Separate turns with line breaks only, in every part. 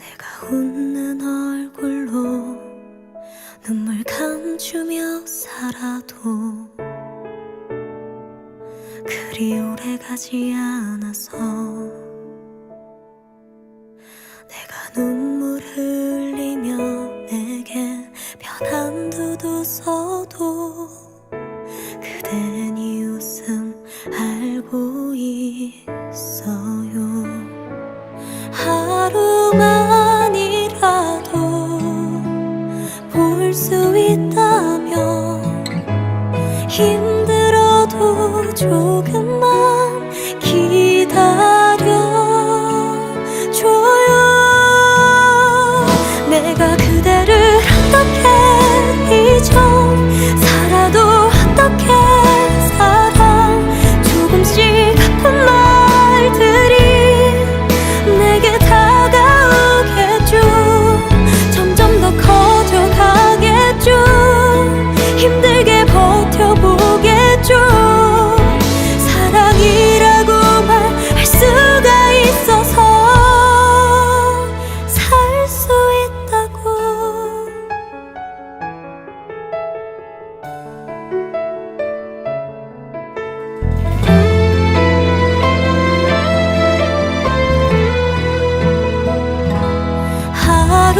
내가 웃는 얼굴로 눈물 감추며 살아도 그리 오래 가지 않아서 내가 눈물 흘리며 내게 변한 두도 서도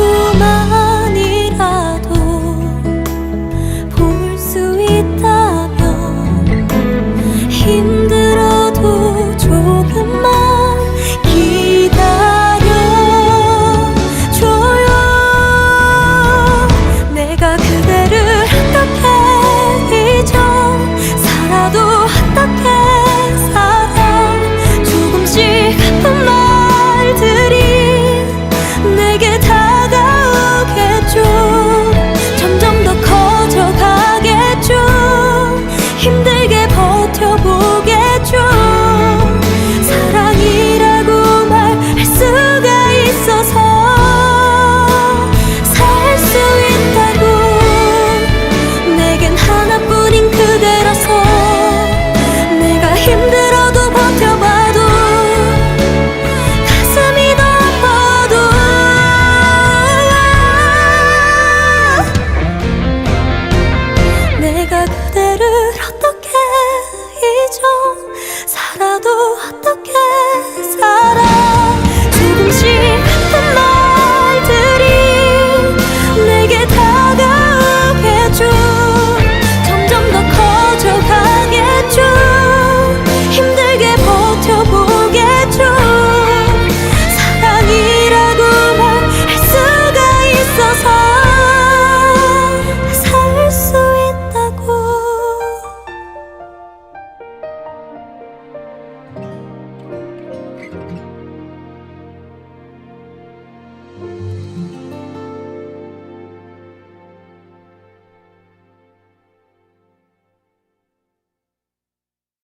who